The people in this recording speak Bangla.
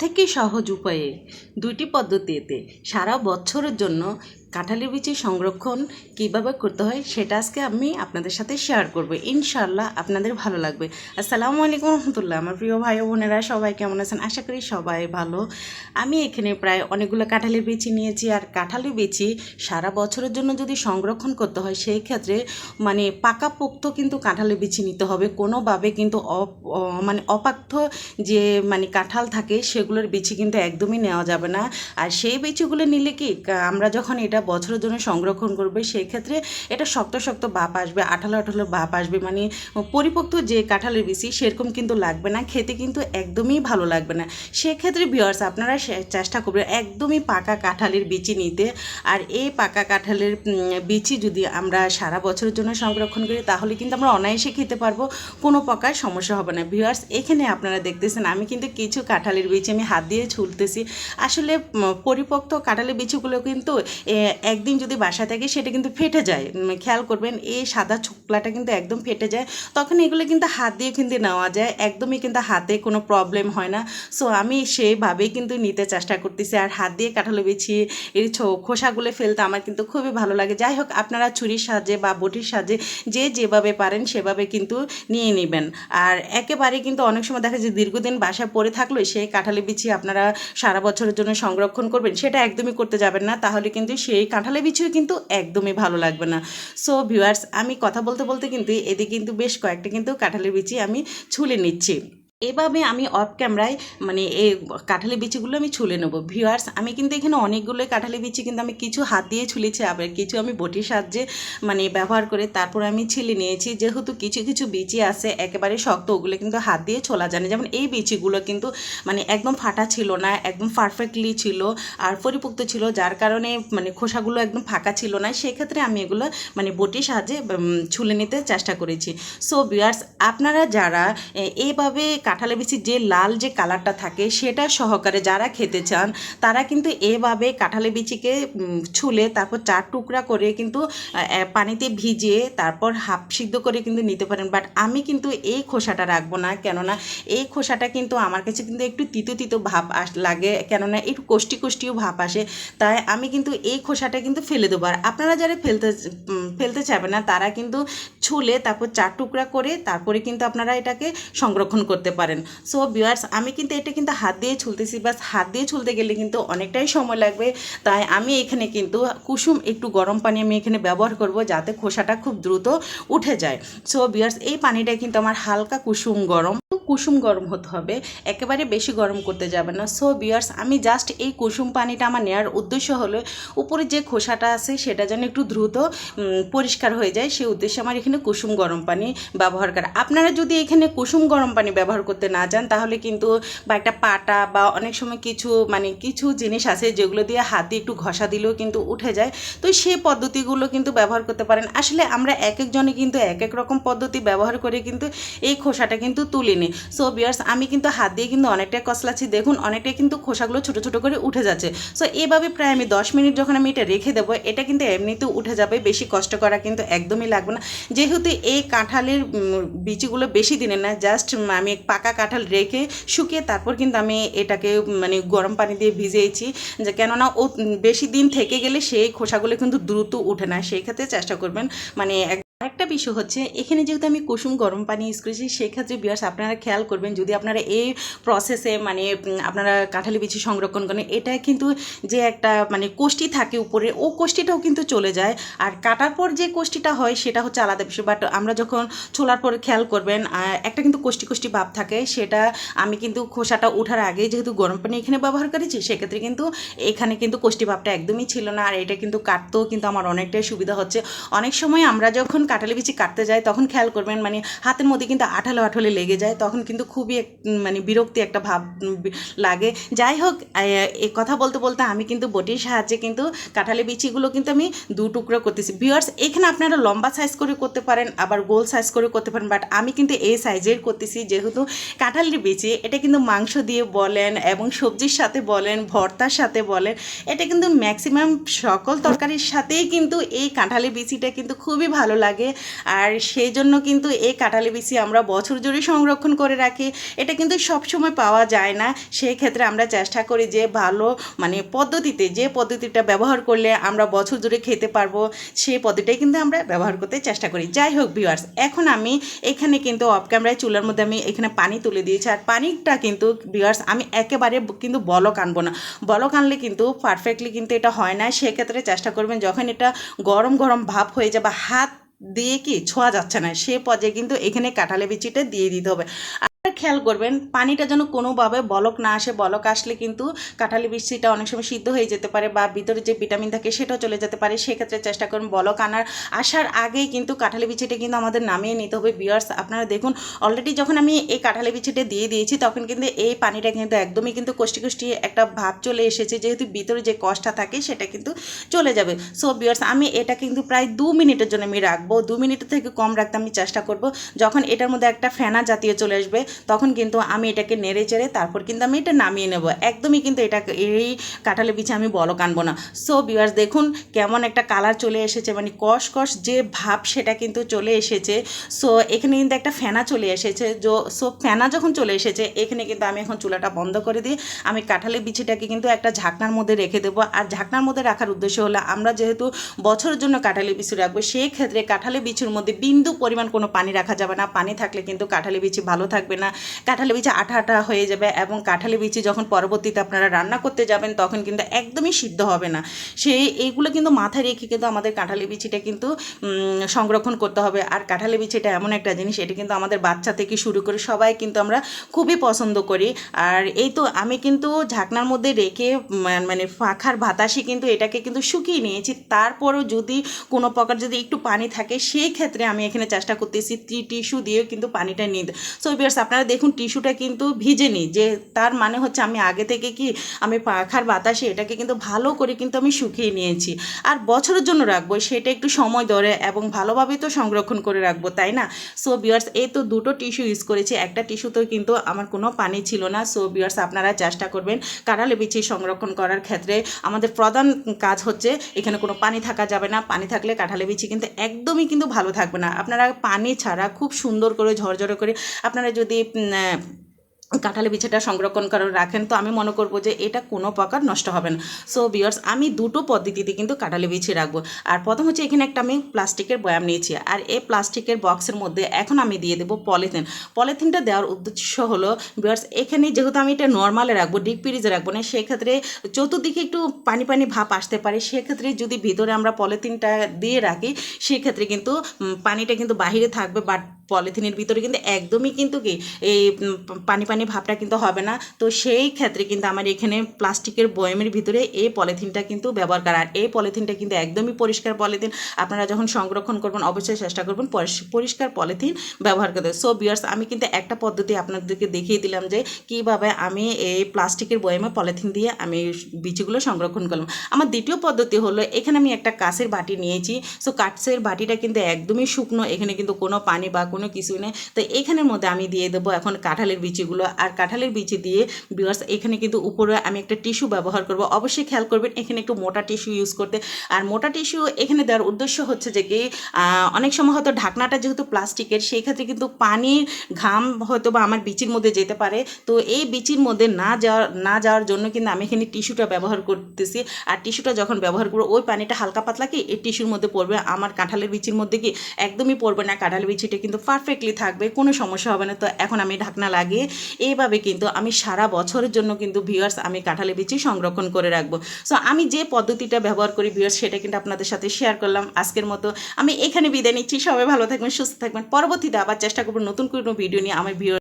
সবথেকে সহজ উপায়ে দুইটি পদ্ধতিতে সারা বছরের জন্য কাঁঠালের বীজের সংরক্ষণ কীভাবে করতে হয় সেটা আজকে আমি আপনাদের সাথে শেয়ার করব। ইনশাল্লাহ আপনাদের ভালো লাগবে। আসসালামু আলাইকুম রহমতুল্লাহ, আমার প্রিয় ভাই বোনেরা, সবাই কেমন আছেন? আশা করি সবাই ভালো। আমি এখানে প্রায় অনেকগুলো কাঁঠালের বিচি নিয়েছি আর কাঁঠালের বিচি সারা বছরের জন্য যদি সংরক্ষণ করতে হয়, সেই ক্ষেত্রে মানে পাকাপোক্ত কিন্তু কাঁঠালের বিচি নিতে হবে। কোনোভাবে কিন্তু মানে অপাক্ত যে মানে কাঁঠাল থাকে, সেগুলোর বিচি কিন্তু একদমই নেওয়া যাবে না। আর সেই বিচিগুলো নিলে কা- আমরা যখন এটা বছরের জন্য সংরক্ষণ করবে সেই ক্ষেত্রে এটা শক্ত শক্ত বাপ আসবে, আঠালো আঠালো বাপ আসবে মানে পরিপক্ত যে কাঁঠালের বিচি সেরকম কিন্তু লাগবে না, খেতে কিন্তু একদমই ভালো লাগবে না। সেক্ষেত্রে ভিওয়ার্স আপনারা চেষ্টা করবেন একদমই পাকা কাঁঠালের বিচি নিতে। আর এই পাকা কাঁঠালের বিচি যদি আমরা সারা বছরের জন্য সংরক্ষণ করি, তাহলে কিন্তু আমরা অনায়াসে খেতে পারব, কোনো প্রকার সমস্যা হবে না। ভিউয়ার্স এখানে আপনারা দেখতেছেন, আমি কিন্তু কিছু কাঁঠালের বিচি আমি হাত দিয়ে ছুলতেছি। আসলে পরিপক্ত কাঁঠালের বিচিগুলো কিন্তু একদিন যদি বাসায় থাকে সেটা কিন্তু ফেটে যায়। খেয়াল করবেন, এই সাদা ছোকলাটা কিন্তু একদম ফেটে যায়। তখন এগুলো কিন্তু হাত দিয়ে কিন্তু নেওয়া যায়, একদমই কিন্তু হাতে কোনো প্রবলেম হয় না। সো আমি সেইভাবেই কিন্তু নিতে চেষ্টা করতেছি। আর হাত দিয়ে কাঁঠালে বিছি ছো- খোসাগুলো ফেলতে আমার কিন্তু খুবই ভালো লাগে। যাই হোক, আপনারা ছুরির সাহায্যে বা বটির সাহায্যে যে যেভাবে পারেন সেভাবে কিন্তু নিয়ে নেবেন। আর একেবারে কিন্তু অনেক সময় দেখা যায় দীর্ঘদিন বাসায় পড়ে থাকলে সেই কাঁঠালে বিছি আপনারা সারা বছরের জন্য সংরক্ষণ করবেন, সেটা একদমই করতে যাবেন না। তাহলে কিন্তু সেই কাঁঠালের বিছিও কিন্তু একদমই ভালো লাগবে না। সো ভিউয়ার্স আমি কথা বলতে বলতে কিন্তু এদিকে কিন্তু বেশ কয়েকটা কিন্তু কাঁঠালের বিচি আমি ছুলে নিচ্ছি। এভাবে আমি অফ ক্যামেরায় মানে এই কাঁঠালি বিচিগুলো আমি ছুলে নেব। ভিউয়ার্স আমি কিন্তু এখানে অনেকগুলো কাঁঠালি বিচি কিন্তু আমি কিছু হাত দিয়ে ছুলেছি, আবার কিছু আমি বটির সাহায্যে মানে ব্যবহার করে তারপর আমি ছিলে নিয়েছি। যেহেতু কিছু কিছু বিচি আছে, একেবারে শক্ত, ওগুলো কিন্তু হাত দিয়ে ছোলা জানে যেমন এই বিচিগুলো কিন্তু মানে একদম ফাটা ছিল না, একদম পারফেক্টলি ছিল আর পরিপুক্ত ছিল, যার কারণে মানে খোসাগুলো একদম ফাঁকা ছিল না। সেক্ষেত্রে আমি এগুলো মানে বটির সাহায্যে ছুলে নিতে চেষ্টা করেছি। সো বিয়ার্স আপনারা যারা এইভাবে কাঁঠালে বিচি যে লাল যে কালারটা থাকে সেটা সহকারে যারা খেতে চান, তারা কিন্তু এভাবে কাঁঠালে বিচিকে ছুলে তারপর চার টুকরা করে কিন্তু পানিতে ভিজিয়ে তারপর হাফ সিদ্ধ করে কিন্তু নিতে পারেন। বাট আমি কিন্তু এই খোসাটা রাখব না, কেননা এই খোসাটা কিন্তু আমার কাছে কিন্তু একটু তিতো তিতো ভাব আস, লাগে, কেননা একটু কষ্টি কষ্টিও ভাব আসে। তাই আমি কিন্তু এই খোসাটা কিন্তু ফেলে দেবো। আর আপনারা যারা ফেলতে ফেলতে চাইবেন না, তারা কিন্তু ছুলে তারপর চার টুকরা করে তারপরে কিন্তু আপনারা এটাকে সংরক্ষণ করতে পারেন। সো বিয়ার্স আমি কিন্তু এটা কিন্তু হাত দিয়ে ছুলতেছি, বাস হাত দিয়ে ছুলতে গেলে কিন্তু অনেকটাই সময় লাগবে। তাই আমি এখানে কিন্তু কুসুম একটু গরম পানি আমি এখানে ব্যবহার করব যাতে খোসাটা খুব দ্রুত উঠে যায়। সো বিয়ার্স এই পানিটা কিন্তু আমার হালকা কুসুম গরম। কুসুম গরম হতে হবে। একেবারে বেশি গরম করতে যাবে না। সো বিয়ার্স আমি জাস্ট এই কুসুম পানিটা আমার নেওয়ার উদ্দেশ্য হলো, উপরে যে খোসাটা আছে সেটা যেন একটু দ্রুত পরিষ্কার হয়ে যায়। সেই উদ্দেশ্যে আমার এখানে কুসুম গরম পানি ব্যবহার করা। আপনারা যদি এখানে কুসুম গরম পানি ব্যবহার করতে না যান, তাহলে কিন্তু বা একটা পাটা বা অনেক সময় কিছু মানে কিছু জিনিস আছে যেগুলো দিয়ে হাত একটু ঘষা দিলেও কিন্তু উঠে যায়। তো সেই পদ্ধতিগুলো কিন্তু ব্যবহার করতে পারেন। আসলে আমরা এক একজনে কিন্তু এক এক রকম পদ্ধতি ব্যবহার করে কিন্তু এই খোসাটা কিন্তু তুলে নিই সো বিয়ার্স আমি কিন্তু হাত দিয়ে কিন্তু অনেকটাই কসলাচ্ছি দেখুন, অনেকটাই কিন্তু খোসাগুলো ছোটো ছোটো করে উঠে যাচ্ছে। সো এভাবে প্রায় আমি দশ মিনিট যখন আমি এটা রেখে দেবো, এটা কিন্তু এমনিতে উঠে যাবে, বেশি কষ্ট করা কিন্তু একদমই লাগবে না। যেহেতু এই কাঁঠালের বিচিগুলো বেশি দিনের না জাস্ট আমি পাকা কাঁঠাল রেখে শুকিয়ে তারপর কিন্তু আমি এটাকে মানে গরম পানি দিয়ে ভিজিয়েছি। যে কেননা, ও বেশি দিন থেকে গেলে সেই খোসাগুলো কিন্তু দ্রুত উঠে না। সেই ক্ষেত্রে চেষ্টা করবেন মানে আরেকটা বিষয় হচ্ছে, এখানে যেহেতু আমি কুসুম গরম পানি ইউজ করেছি, সেক্ষেত্রে বিয়ার্স আপনারা খেয়াল করবেন, যদি আপনারা এই প্রসেসে মানে আপনারা কাঁঠালি বিচি সংরক্ষণ করেন, এটা কিন্তু যে একটা মানে কোষ্টি থাকে উপরে, ও কোষ্টিটাও কিন্তু চলে যায়। আর কাটার পর যে কোষ্টিটা হয়, সেটা হচ্ছে আলাদা বিষয়। বাট আমরা যখন ছোলার পরে খেয়াল করবেন একটা কিন্তু কোষ্টি কোষ্টি ভাব থাকে, সেটা আমি কিন্তু খোসাটা ওঠার আগে যেহেতু গরম পানি এখানে ব্যবহার করেছি, সেক্ষেত্রে কিন্তু এখানে কিন্তু কোষ্টি ভাবটা একদমই ছিল না। আর এটা কিন্তু কাটতেও কিন্তু আমার অনেকটাই সুবিধা হচ্ছে। অনেক সময় আমরা যখন কাঁঠালি বিচি কাটতে যায়, তখন খেয়াল করবেন মানে হাতের মধ্যে কিন্তু আঠালো আঠালো লেগে যায়, তখন কিন্তু খুবই মানে বিরক্তি একটা ভাব লাগে। যাই হোক এই কথা বলতে বলতে আমি কিন্তু বটির সাহায্যে কিন্তু কাঁঠালি বিচিগুলো কিন্তু আমি দু টুকরো করতেছি। ভিউয়ার্স এখানে আপনারা লম্বা সাইজ করে করতে পারেন, আবার গোল সাইজ করে করতে পারেন বাট আমি কিন্তু এই সাইজের করতেছি যেহেতু কাঁঠালির বিচি, এটা কিন্তু মাংস দিয়ে বলেন এবং সবজির সাথে বলেন, ভর্তার সাথে বলেন, এটা কিন্তু ম্যাক্সিমাম সকল তরকারির সাথেই কিন্তু এই কাঁঠালি বিচিটা কিন্তু খুবই ভালো লাগে। আর সেই জন্য কিন্তু এই কাঁঠালি বিচি আমরা বছর জুড়ে সংরক্ষণ করে রাখি। এটা কিন্তু সবসময় পাওয়া যায় না। সেই ক্ষেত্রে আমরা চেষ্টা করি যে ভালো মানে পদ্ধতিতে, যে পদ্ধতিটা ব্যবহার করলে আমরা বছর জুড়ে খেতে পারব, সেই পদ্ধতিটাই কিন্তু আমরা ব্যবহার করতে চেষ্টা করি। যাই হোক ভিউয়ার্স এখন আমি এখানে কিন্তু অফ ক্যামেরায় চুলার মধ্যে আমি এখানে পানি তুলে দিয়েছি। আর পানিটা কিন্তু ভিউয়ার্স আমি একেবারে কিন্তু বলক আনব না। বলক আনলে কিন্তু পারফেক্টলি কিন্তু এটা হয় না। সেক্ষেত্রে চেষ্টা করবেন যখন এটা গরম গরম ভাব হয়ে যাবে, হাত দিয়ে কি ছোঁয়া যাচ্ছে না। সে পর্যায়ে কিন্তু এখানে কাঁঠালে বিচিটা দিয়ে দিতে হবে। খেয়াল করবেন, পানিটা যেন কোনোভাবে বলক না আসে, বলক আসলে কিন্তু কাঁঠালি বিচিটা অনেক সময় সিদ্ধ হয়ে যেতে পারে বা ভিতরে যে ভিটামিন থাকে সেটাও চলে যেতে পারে। সেক্ষেত্রে চেষ্টা করুন বলক আনার। আসার আগেই কিন্তু কাঁঠালি বিচিটা কিন্তু আমাদের নামিয়ে নিতে হবে। বিয়ার্স আপনারা দেখুন অলরেডি যখন আমি এই কাঁঠালি বিচিটা দিয়ে দিয়েছি, তখন কিন্তু এই পানিটা কিন্তু একদমই কিন্তু কষ্টি কষ্টি একটা ভাব চলে এসেছে। যেহেতু ভিতরে যে কষ্টটা থাকে সেটা কিন্তু চলে যাবে। সো বিয়ার্স আমি এটা কিন্তু প্রায় দু মিনিটের জন্য আমি রাখব। দু মিনিটের থেকে কম রাখতে আমি চেষ্টা করব। যখন এটার মধ্যে একটা ফেনা জাতীয় চলে আসবে তখন কিন্তু আমি এটাকে নেড়ে চেড়ে তারপর কিন্তু আমি এটা নামিয়ে নেব। একদমই কিন্তু এটা এই কাঁঠালের বিছে আমি বলক আনব না। সো বিয়ার্স দেখুন কেমন একটা কালার চলে এসেছে মানে কষ কষ যে ভাব সেটা কিন্তু চলে এসেছে। সো এখানে কিন্তু একটা ফেনা চলে এসেছে, যো সো ফেনা যখন চলে এসেছে, এখানে কিন্তু আমি এখন চুলাটা বন্ধ করে দিই আমি কাঁঠালের বিচিটাকে কিন্তু একটা ঝাঁকনার মধ্যে রেখে দেবো। আর ঝাঁকনার মধ্যে রাখার উদ্দেশ্য হলো, আমরা যেহেতু বছরের জন্য কাঁঠালি বিছু রাখব, সেই ক্ষেত্রে কাঁঠালি বিছুর মধ্যে বিন্দু পরিমাণ কোনো পানি রাখা যাবে না। পানি থাকলে কিন্তু কাঁঠালি বিচি ভালো থাকবে না। কাঁঠালি বিচি আঠা আঠা হয়ে যাবে এবং কাঁঠালি বিচি যখন পরবর্তীতে আপনারা রান্না করতে যাবেন, তখন কিন্তু একদমই সিদ্ধ হবে না। সেই এইগুলো কিন্তু মাথায় রেখে কিন্তু আমাদের কাঁঠালি বিচিটা কিন্তু সংরক্ষণ করতে হবে। আর কাঁঠালি বিচিটা এমন একটা জিনিস, এটা কিন্তু আমাদের বাচ্চা থেকে শুরু করে সবাই কিন্তু আমরা খুবই পছন্দ করি। আর এই তো আমি কিন্তু ঝাকনার মধ্যে রেখে মানে পাখার বাতাসে কিন্তু এটাকে কিন্তু শুকিয়ে নিয়েছি। তারপরও যদি কোনো প্রকার যদি একটু পানি থাকে, সেই ক্ষেত্রে আমি এখানে চেষ্টা করতেছি টিস্যু দিয়ে কিন্তু পানিটা নিতে। সো বিয়ার্স আপনারা দেখুন টিস্যুটা কিন্তু ভিজেনি, যে তার মানে হচ্ছে আমি আগে থেকে কি আমি পাখার বাতাসে এটাকে কিন্তু ভালো করে কিন্তু আমি শুকিয়ে নিয়েছি। আর বছরের জন্য রাখব, সেটা একটু সময় ধরে এবং ভালোভাবে তো সংরক্ষণ করে রাখব, তাই না? সো বিয়ার্স এই তো দুটো টিস্যু ইউজ করেছি, একটা টিস্যুতেও কিন্তু আমার কোনো পানি ছিল না। সো বিয়ার্স আপনারা চেষ্টা করবেন কাঁড়ালে বিছিয়ে সংরক্ষণ করার ক্ষেত্রে। আমাদের প্রধান কাজ হচ্ছে এখানে কোনো পানি থাকা যাবে না, পানি থাকলে কাঁঠালে বিচি কিন্তু একদমই কিন্তু ভালো থাকবে না। আপনারা পানি ছাড়া খুব সুন্দর করে, ঝরঝরে করে আপনারা যদি কাঁঠালি বিছাটা সংরক্ষণ করে রাখেন, তো আমি মনে করব যে এটা কোনো প্রকার নষ্ট হবে না। সো বিয়ার্স আমি দুটো পদ্ধতিতে কিন্তু কাঁঠালি বিছিয়ে রাখব। আর প্রথম হচ্ছে এখানে একটা আমি প্লাস্টিকের বয়াম নিয়েছি। আর এই প্লাস্টিকের বক্সের মধ্যে এখন আমি দিয়ে দেবো পলিথিন। পলিথিনটা দেওয়ার উদ্দেশ্য হলো বিয়ার্স এখানে যেহেতু আমি এটা নর্মালে রাখব ডিপ ফ্রিজে রাখব না, সেক্ষেত্রে চতুর্দিকে একটু পানি পানি ভাপ আসতে পারে। সেক্ষেত্রে যদি ভিতরে আমরা পলিথিনটা দিয়ে রাখি, সেক্ষেত্রে কিন্তু পানিটা কিন্তু বাহিরে থাকবে বাট পলিথিনের ভিতরে কিন্তু একদমই কিন্তু কি এই পানি পানি ভাবটা কিন্তু হবে না। তো সেই ক্ষেত্রে কিন্তু আমার এখানে প্লাস্টিকের বয়মের ভিতরে এই পলিথিনটা কিন্তু ব্যবহার করা। আর এই পলিথিনটা কিন্তু একদমই পরিষ্কার পলিথিন। আপনারা যখন সংরক্ষণ করবেন, অবশ্যই চেষ্টা করবেন পরিষ- পরিষ্কার পলিথিন ব্যবহার করতে। সো বিয়ার্স আমি কিন্তু একটা পদ্ধতি আপনাদেরকে দেখিয়ে দিলাম যে কীভাবে আমি এই প্লাস্টিকের বয়মে পলিথিন দিয়ে আমি বীজগুলো সংরক্ষণ করলাম। আমার দ্বিতীয় পদ্ধতি হলো, এখানে আমি একটা কাঁচের বাটি নিয়েছি। সো কাঁচের বাটিটা কিন্তু একদমই শুকনো। এখানে কিন্তু কোনো পানি বা কোনো কিছু নেই। তো এখানের মধ্যে আমি দিয়ে দেবো এখন কাঁঠালের বিচিগুলো। আর কাঁঠালের বিচি দিয়ে বিকজ এখানে কিন্তু উপরে আমি একটা টিস্যু ব্যবহার করব। অবশ্যই খেয়াল করবেন, এখানে একটু মোটা টিস্যু ইউজ করতে। আর মোটা টিস্যু এখানে দেওয়ার উদ্দেশ্য হচ্ছে যে কি অনেক সময় হয়তো ঢাকনাটা যেহেতু প্লাস্টিকের, সেই ক্ষেত্রে কিন্তু পানির ঘাম হয়তো বা আমার বিচির মধ্যে যেতে পারে। তো এই বিচির মধ্যে না যাওয়ার না যাওয়ার জন্য কিন্তু আমি এখানে টিস্যুটা ব্যবহার করতেছি। আর টিস্যুটা যখন ব্যবহার করব, ওই পানিটা হালকা পাতলা কি, এই টিস্যুর মধ্যে পড়বে। আমার কাঁঠালের বিচির মধ্যে কি, একদমই পড়বে না। কাঁঠালের বিচিটা কিন্তু পারফেক্টলি থাকবে, কোনো সমস্যা হবে না। তো এখন আমি ঢাকনা লাগিয়ে এইভাবে কিন্তু আমি সারা বছরের জন্য কিন্তু ভিউয়ার্স আমি কাঁঠালে বিচি সংরক্ষণ করে রাখব। সো আমি যে পদ্ধতিটা ব্যবহার করি ভিউয়ার্স সেটা কিন্তু আপনাদের সাথে শেয়ার করলাম আজকের মতো। আমি এখানে বিদায় নিচ্ছি। সবাই ভালো থাকবেন, সুস্থ থাকবেন। পরবর্তীতে আবার চেষ্টা করব নতুন কোনো ভিডিও নিয়ে আমি ভিউয়ার